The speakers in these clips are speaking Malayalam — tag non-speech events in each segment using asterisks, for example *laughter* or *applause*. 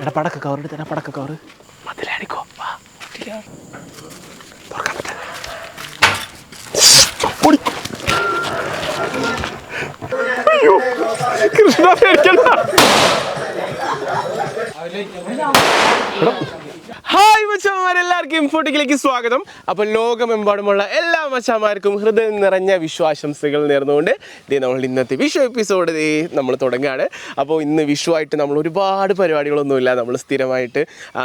എടാ പടക്ക കവർ എടുത്തടാ പടക്ക കവർ മതിലടിക്കോ വാ. തുറക്കാൻ. അയ്യോ കൃഷ്ണ പേടിക്കണ്ട. മച്ചാമാരെ ഇൻഫോട്ടിക്കിലേക്ക് സ്വാഗതം. അപ്പോൾ ലോകമെമ്പാടുമുള്ള എല്ലാ മച്ചാമാർക്കും ഹൃദയം നിറഞ്ഞ വിശ്വാശംസകൾ നേർന്നുകൊണ്ട് ഇതേ നമ്മൾ ഇന്നത്തെ വിഷു എപ്പിസോഡ് ഇതേ നമ്മൾ തുടങ്ങുകയാണ്. അപ്പോൾ ഇന്ന് വിഷു ആയിട്ട് നമ്മൾ ഒരുപാട് പരിപാടികളൊന്നുമില്ല. നമ്മൾ സ്ഥിരമായിട്ട്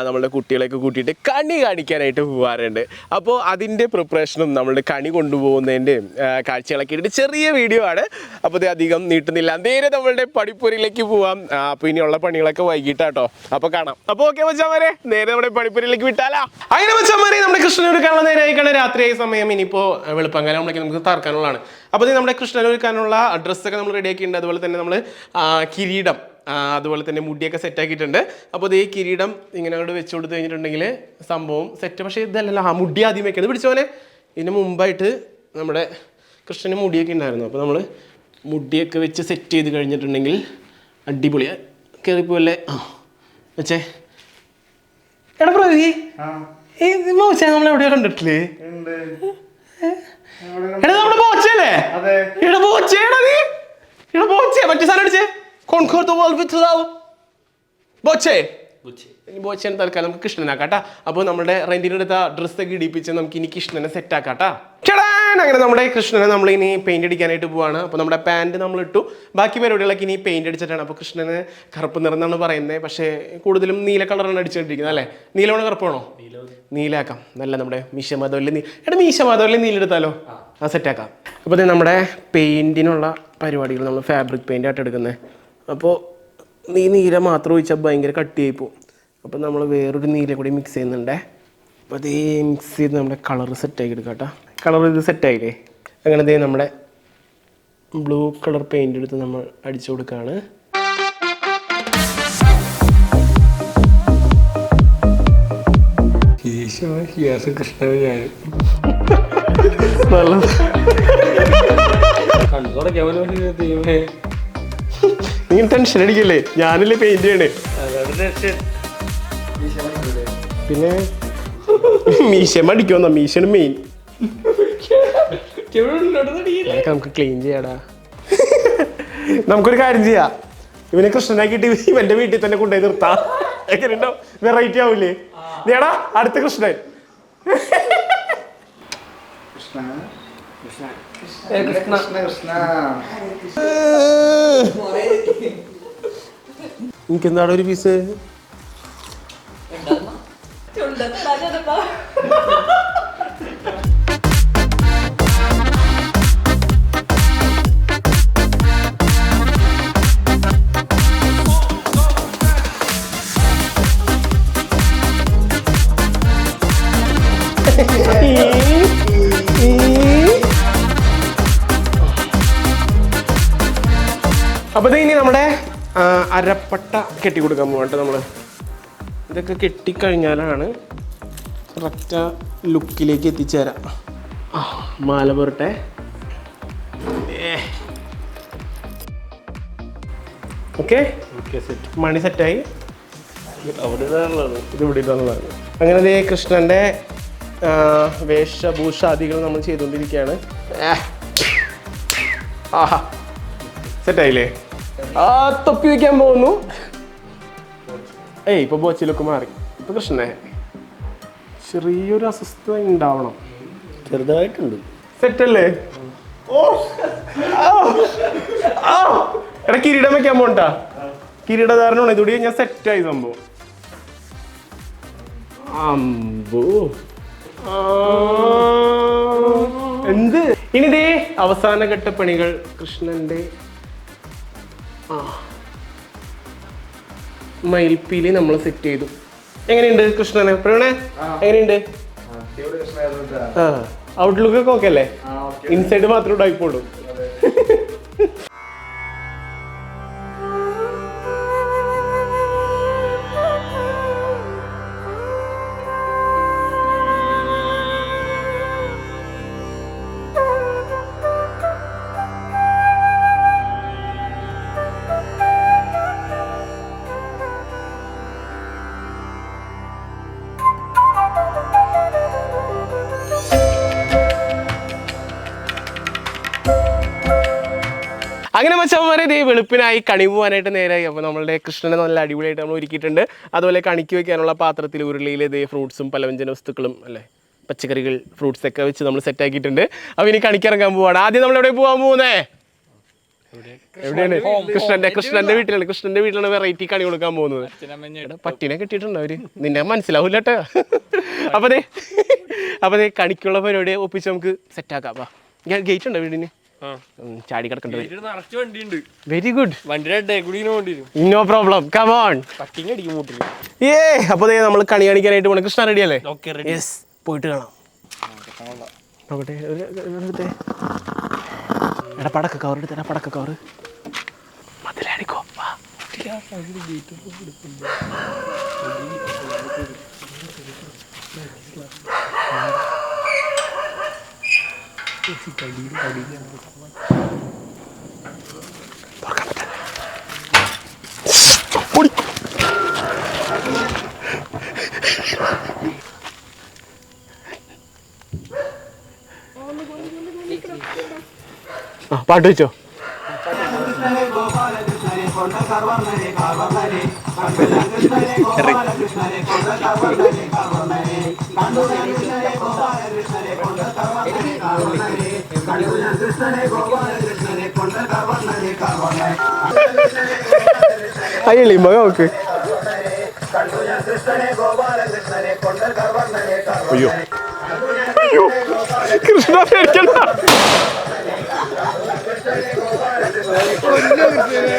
നമ്മളുടെ കുട്ടികളെയൊക്കെ കൂട്ടിയിട്ട് കണി കാണിക്കാനായിട്ട് പോകാറുണ്ട് അപ്പോൾ അതിന്റെ പ്രിപ്പറേഷനും നമ്മളുടെ കണി കൊണ്ടുപോകുന്നതിന്റെയും കാഴ്ചകളൊക്കെ ഇട്ടിട്ട് ചെറിയ വീഡിയോ ആണ്. അപ്പോൾ ഇത് അധികം നീട്ടുന്നില്ല. നേരെ നമ്മളുടെ പടിപ്പുരയിലേക്ക് പോവാം. അപ്പോൾ ഇനിയുള്ള പണികളൊക്കെ വൈകിട്ടാട്ടോ. അപ്പോൾ കാണാം. അപ്പോൾ ഓക്കെ മച്ചാമാരെ നേരെ നമ്മുടെ പടിപ്പുരയിലേക്ക് അങ്ങനെ മതി. നമ്മുടെ കൃഷ്ണൻ ഒരുക്കാനുള്ള നേരെ ആയിക്കാണ് രാത്രിയായ സമയം. ഇനിയിപ്പോൾ വെളുപ്പങ്കാലം നമ്മളെ നമുക്ക് തറക്കാനുള്ളതാണ് അപ്പോൾ നമ്മുടെ കൃഷ്ണൻ ഒരുക്കാനുള്ള ഡ്രസ്സൊക്കെ നമ്മൾ റെഡിയാക്കിയിട്ടുണ്ട് അതുപോലെ തന്നെ നമ്മൾ കിരീടം അതുപോലെ തന്നെ മുടിയൊക്കെ സെറ്റ് ആക്കിയിട്ടുണ്ട്. അപ്പോൾ ഇത് ഈ കിരീടം ഇങ്ങനെ അങ്ങോട്ട് വെച്ച് കൊടുത്തു കഴിഞ്ഞിട്ടുണ്ടെങ്കിൽ സംഭവം സെറ്റ് പക്ഷേ ഇതല്ലല്ലോ ആ മുടി ആദ്യം വെക്കുന്നത് പിടിച്ചോനെ ഇതിന് മുമ്പായിട്ട് നമ്മുടെ കൃഷ്ണന് മുടിയൊക്കെ ഉണ്ടായിരുന്നു. അപ്പോൾ നമ്മൾ മുടിയൊക്കെ വെച്ച് സെറ്റ് ചെയ്ത് കഴിഞ്ഞിട്ടുണ്ടെങ്കിൽ അടിപൊളിയാണ് കയറിപ്പോലെ ആ വെച്ചേ. പ്രതി ഈ മോശ നമ്മൾ എവിടെയോ കണ്ടിട്ടില്ലേ? എടാ നമ്മുടെ ബോച്ചയല്ലേ? എടാ ബോച്ചയാടാ നീ. എടാ ബോച്ചേ മറ്റേ സാധനം അടിച്ചേ. കോൺകോർത്ത് വോൾ വിത്ത് ലവ് ബോച്ചേ. ഇനി ബോച്ചേനെ തൽക്കാലം നമുക്ക് കൃഷ്ണനാക്കാട്ടാ അപ്പോൾ നമ്മുടെ റെന്റിനെടുത്ത ഡ്രസ്സൊക്കെ ഇടിപ്പിച്ച് നമുക്ക് ഇനി കൃഷ്ണനെ സെറ്റ് ആക്കാട്ടാ ചേടാൻ അങ്ങനെ നമ്മുടെ കൃഷ്ണനെ നമ്മൾ ഇനി പെയിന്റ് അടിക്കാനായിട്ട് പോവാണ്. അപ്പോൾ നമ്മുടെ പാന്റ് നമ്മൾ ഇട്ടു. ബാക്കി പരിപാടികളൊക്കെ ഇനി പെയിന്റ് അടിച്ചിട്ടാണ്. അപ്പോൾ കൃഷ്ണന് കറുപ്പ് നിറം എന്നാണ് പറയുന്നത്. പക്ഷേ കൂടുതലും നീല കളറാണ് അടിച്ചുകൊണ്ടിരിക്കുന്നത് അല്ലേ? നീലമാണ് കറുപ്പാണോ? നീലാക്കാം നല്ല നമ്മുടെ മീശമാധവല്ലെ നീ എടാ മീശമാധവല്ലെ നീലെടുത്താലോ ആ. സെറ്റാക്കാം അപ്പോൾ ഇത് നമ്മുടെ പെയിന്റിനുള്ള പരിപാടികൾ നമ്മൾ ഫാബ്രിക് പെയിന്റ് ആയിട്ട് എടുക്കുന്നത്. അപ്പോൾ നീ നീല മാത്രം ഒഴിച്ചാൽ ഭയങ്കര കട്ടിയായി പോകും അപ്പോൾ നമ്മൾ വേറൊരു നീല കൂടി മിക്സ് ചെയ്യുന്നുണ്ടേ. അപ്പോൾ അതേ മിക്സ് ചെയ്ത് നമ്മുടെ കളർ സെറ്റാക്കി എടുക്കാം കേട്ടോ. കളർ ഇത് സെറ്റായില്ലേ അങ്ങനെ ദേ നമ്മുടെ ബ്ലൂ കളർ പെയിന്റ് എടുത്ത് നമ്മൾ അടിച്ചു കൊടുക്കുകയാണ് ഈശോ ദൈവമേ. നീ ടെൻഷൻ അടിക്കല്ലേ? ഞാനല്ലേ പെയിന്റ് ചെയ്യണേ. പിന്നെ മീശ അടിക്കുമെന്നാ മീശയാണ് മെയിൻ നമുക്ക് ക്ലീൻ ചെയ്യാടാ. നമുക്കൊരു കാര്യം ചെയ്യാം. ഇവനെ കൃഷ്ണനാക്കിയിട്ട് ഇവന്റെ വീട്ടിൽ തന്നെ കൊണ്ടുപോയി നിർത്താം. എങ്ങനെയുണ്ടോ? വെറൈറ്റി ആവൂലേ? നീടാ അടുത്ത കൃഷ്ണൻ. കൃഷ്ണ. കൃഷ്ണ എനിക്ക് എന്താണ് ഒരു പീസ് *laughs* അപ്പൊ ഇനി നമ്മുടെ അരപ്പട്ട കെട്ടി കൊടുക്കാൻ പോകട്ടെ നമ്മൾ ഇതൊക്കെ കെട്ടിക്കഴിഞ്ഞാലാണ് കറക്റ്റ് ലുക്കിലേക്ക് എത്തിച്ചേരാം. മാല പോരട്ടെ. ഓക്കെ മണി സെറ്റായി ഇത് ഇവിടെ ഇടാനുള്ളതാണ്. അങ്ങനെ ആ, വേഷഭൂഷാദികൾ നമ്മൾ ചെയ്തുകൊണ്ടിരിക്കുകയാണ്. ആഹാ. സെറ്റായില്ലേ? ആ തൊപ്പി വയ്ക്കാൻ പോകുന്നു. ഏയ് ഇപ്പൊ ബോച്ചിലൊക്കെ മാറി. ഇപ്പൊ കൃഷ്ണനെ. ചെറിയൊരു അസ്വസ്ഥത ഉണ്ടാവണം. ചെറുതായിട്ടുണ്ട്. സെറ്റല്ലേ? ഓ. ആ. എടാ കിരീടം വെക്കാൻ പോണ്ടാ? കിരീടധാരണമാണ് ഇതുകൂടി. ഞാൻ സെറ്റായി സംഭവം. അമ്പോ. എന്ത്? ഇനി ദേ അവസാന ഘട്ട പണികൾ കൃഷ്ണന്റെ ആ മയിൽപ്പീലി നമ്മൾ സെറ്റ് ചെയ്തു. എങ്ങനെയുണ്ട് കൃഷ്ണനെ? പ്രവീണേ എങ്ങനെയുണ്ട്? ഔട്ട്ലുക്ക് ഒക്കെ ഓക്കെ അല്ലേ? ഇൻസൈഡ് മാത്രമേ ഉടായിപ്പോളൂ മച്ചന്മാരെ ഇതേ വെളുപ്പിനായി കണി പോകാനായിട്ട് നേരായി. അപ്പോൾ നമ്മളുടെ കൃഷ്ണനെ നല്ല അടിപൊളിയായിട്ട് നമ്മൾ ഒരുക്കിയിട്ടുണ്ട്. അതുപോലെ കണിക്ക് വെക്കാനുള്ള പാത്രത്തിൽ ഉരുളിയിൽ ഇതേ ഫ്രൂട്ട്സും പലവ്യഞ്ജന വസ്തുക്കളും അല്ലേ? പച്ചക്കറികൾ ഫ്രൂട്ട്സ് ഒക്കെ വെച്ച് നമ്മൾ സെറ്റ് ആക്കിയിട്ടുണ്ട്. അപ്പോൾ ഇനി കണിക്കിറങ്ങാൻ പോവാണ്. ആദ്യം നമ്മൾ എവിടെ പോകാൻ പോകുന്നേ എവിടെയാണ്? കൃഷ്ണന്റെ കൃഷ്ണന്റെ വീട്ടിലാണ്. കൃഷ്ണന്റെ വീട്ടിലാണ് വെറൈറ്റി കണി കൊടുക്കാൻ പോകുന്നത്. പട്ടിനെ കെട്ടിയിട്ടുണ്ട് അവർ? നിന്നെ മനസ്സിലാവൂല കേട്ടോ അപ്പൊ അതെ അപ്പൊ അതെ കണിക്കുള്ള പരിപാടി ഒപ്പിച്ച് നമുക്ക് സെറ്റ് ആക്കാം. വാ. ഗേറ്റ് ഉണ്ടോ വീടിന്? ചാടി കിടക്കണ്ട. Very good no problem come on അടിക്കും മൂട്ടിൽ ഏ അപ്പൊ നമ്മൾ കണി കാണിക്കാനായിട്ട് പോണ. കൃഷ്ണ റെഡി അല്ലേ? ഓക്കെ യെസ് പോയിട്ട് കാണാം. നോക്കട്ടെ എടാ പടക്ക കവർ എടുത്തേടാ പടക്ക കവർ മതിലടിക്കോ വാ. പാട്ട് വെച്ചോ. കൃഷ്ണനെ തുറക്കാൻ പറ്റില്ല. ഓടി. ആ പാട്ട് വെച്ചോ അയ്യല്ലേ മക നോക്ക് അയ്യോ അയ്യോ കൃഷ്ണ പേടിക്കണ്ട അങ്ങനെ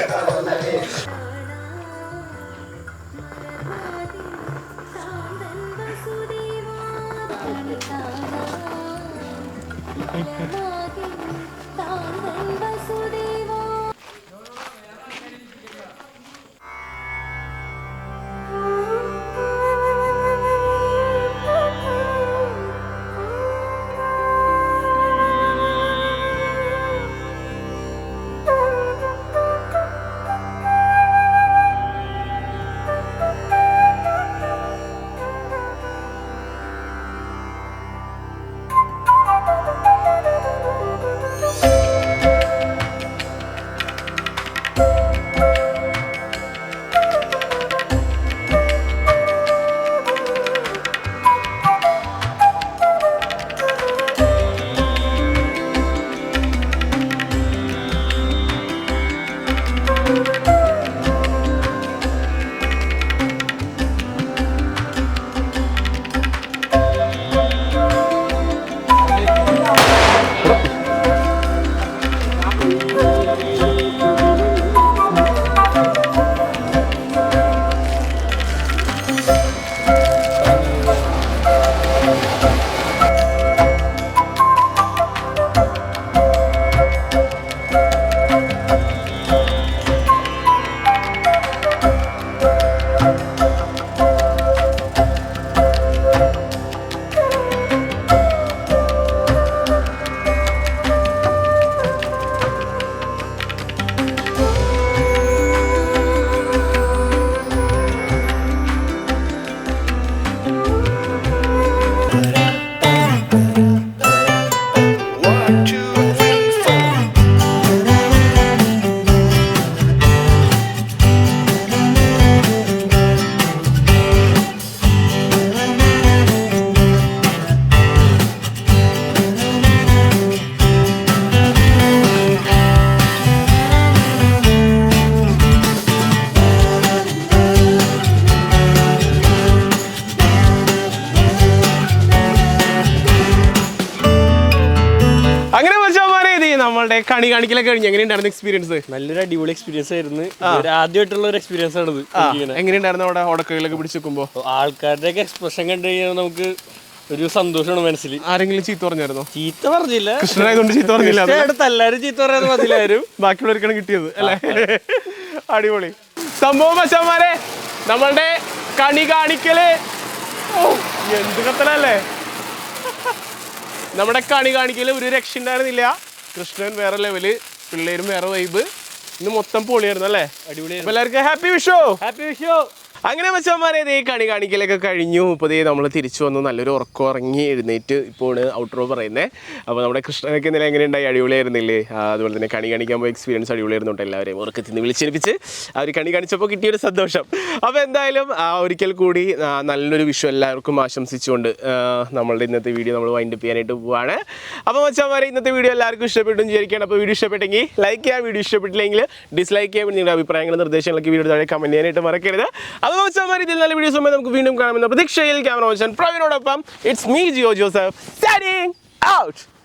നമ്മളുടെ കണി കാണിക്കലൊക്കെ കഴിഞ്ഞ്. എങ്ങനെയുണ്ടായിരുന്നു എക്സ്പീരിയൻസ് നല്ലൊരു അടിപൊളി എക്സ്പീരിയൻസ് ആയിരുന്നു. ആദ്യമായിട്ടുള്ള ഒരു എക്സ്പീരിയൻസ് ആണിത്. എങ്ങനെയുണ്ടായിരുന്നു അവിടെ ഉടക്കുകളൊക്കെ പിടിച്ച് വെക്കുമ്പോ ആൾക്കാരുടെ ആൾക്കാരുടെയൊക്കെ എക്സ്പ്രഷൻ കണ്ടു കഴിഞ്ഞാൽ നമുക്ക് ഒരു സന്തോഷമാണ് മനസ്സിൽ. ആരെങ്കിലും ചീത്ത പറഞ്ഞായിരുന്നോ? ചീത്ത പറഞ്ഞില്ല. കൃഷ്ണനായതുകൊണ്ട് ചീത്ത പറഞ്ഞില്ല അടുത്ത് എല്ലാവരും ചീത്ത പറയാതെ മതിലാരും *laughs* ബാക്കിയുള്ളവർക്കാണ് കിട്ടിയത് അല്ലേ? അടിപൊളി. സംഭവം വശന്മാരെ നമ്മളുടെ കണി കാണിക്കൽ. എന്ത് കത്തലല്ലേ? നമ്മുടെ കണി കാണിക്കൽ ഒരു രക്ഷ ഉണ്ടായിരുന്നില്ല കൃഷ്ണൻ വേറെ ലെവൽ പിള്ളേരും വേറെ വൈബ് ഇന്ന് മൊത്തം പൊളിയായിരുന്നു അല്ലേ? അടിപൊളി എല്ലാവർക്കും ഹാപ്പി വിഷു. ഹാപ്പി വിഷു. അങ്ങനെ മച്ചന്മാരെ ഇതേ കണി കാണിക്കലൊക്കെ കഴിഞ്ഞു. ഇപ്പോൾ ദേ നമ്മൾ തിരിച്ചു വന്നു. നല്ലൊരു ഉറക്കം ഇറങ്ങി എഴുന്നേറ്റ് ഇപ്പോൾ ഔട്ട്റോ പറയുന്നത് അപ്പോൾ നമ്മുടെ കൃഷ്ണനൊക്കെ ഇന്നലെ എങ്ങനെ ഉണ്ടായി അടിപൊളിയായിരുന്നില്ലേ അതുപോലെ തന്നെ കണി കാണിക്കാൻ പോയ എക്സ്പീരിയൻസ് അടിപൊളിയായിരുന്നുണ്ട് എല്ലാവരെയും. ഉറക്കത്തിൽ നിന്ന് വിളിച്ചെടുപ്പിച്ച് അവർ കണി കാണിച്ചപ്പോൾ കിട്ടിയൊരു സന്തോഷം. അപ്പോൾ എന്തായാലും ഒരിക്കൽ കൂടി നല്ലൊരു വിഷു എല്ലാവർക്കും ആശംസിച്ചുകൊണ്ട് നമ്മളുടെ ഇന്നത്തെ വീഡിയോ നമ്മൾ വൈൻഡ് ചെയ്യാനായിട്ട് പോവാണ്. അപ്പോൾ മച്ചന്മാരെ ഇന്നത്തെ വീഡിയോ എല്ലാവർക്കും ഇഷ്ടപ്പെട്ടു വിചാരിക്കുകയാണ്. അപ്പോൾ വീഡിയോ ഇഷ്ടപ്പെട്ടെങ്കിൽ ലൈക്ക് ചെയ്യാം. വീഡിയോ ഇഷ്ടപ്പെട്ടില്ലെങ്കിൽ ഡിസ്ലൈക്ക് ചെയ്യാൻ നിങ്ങളുടെ അഭിപ്രായങ്ങളും നിർദ്ദേശങ്ങളൊക്കെ വീഡിയോ താഴെ കമന്റ് ചെയ്യാനായിട്ട് മറക്കരുത്. അപ്പോൾ മച്ചന്മാർ ഇതിൽ നല്ല വീഡിയോസ് നമുക്ക് വീണ്ടും കാണാമെന്ന പ്രതീക്ഷയിൽ camera പ്രവീണോടൊപ്പം. It's me Jio Joseph out